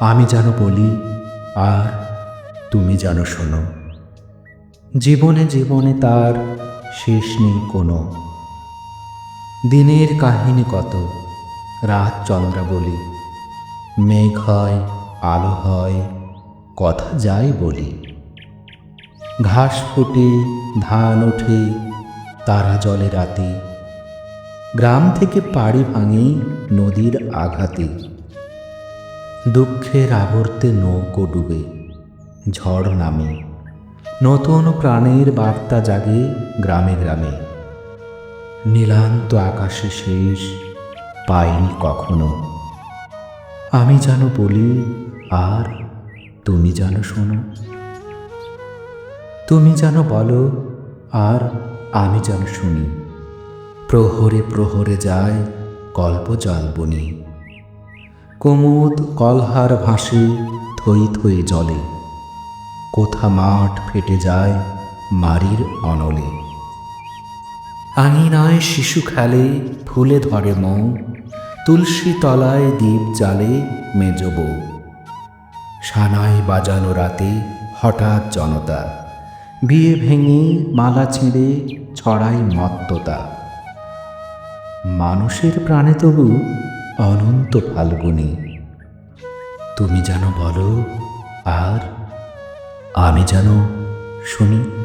আমি যেন বলি, আর তুমি যেন শোনো। জীবনে জীবনে তার শেষ নেই কোনো। দিনের কাহিনী কত, রাত চন্দ্রা বলি। মেঘ হয়, আলো হয়, কথা যাই বলি। ঘাস ফুটে, ধান ওঠে, তারা জলে রাতে। গ্রাম থেকে পাড়ি ভাঙে, নদীর আঘাতে। দুঃখের আবর্তে নৌকো ডুবে, ঝড় নামে। নতুন প্রাণের বার্তা জাগে গ্রামে গ্রামে। নীলান্ত আকাশে শেষ, পাইনি কখনো। আমি যেন বলি, আর তুমি যেন শোনো। তুমি যেন বলো, আর আমি যেন শুনি। প্রহরে প্রহরে যায় গল্প জলবনি কুমুদ কলহার ভাসে থই থই জলে। কোথা মাঠ ফেটে যায় মারির অনলে। আঙিনায় শিশু খেলে, ফুলে ধরে মৌ। তুলসী তলায় দ্বীপ জালে মেজ সানাই বাজানো রাতে হঠাৎ জনতা। বিয়ে ভেঙে মালা ছেড়ে ছড়াই মত্ততা। মানুষের প্রাণে তবু অনন্ত ফাল্গুনি। তুমি যেন বলো আর আমি যেন শুনি।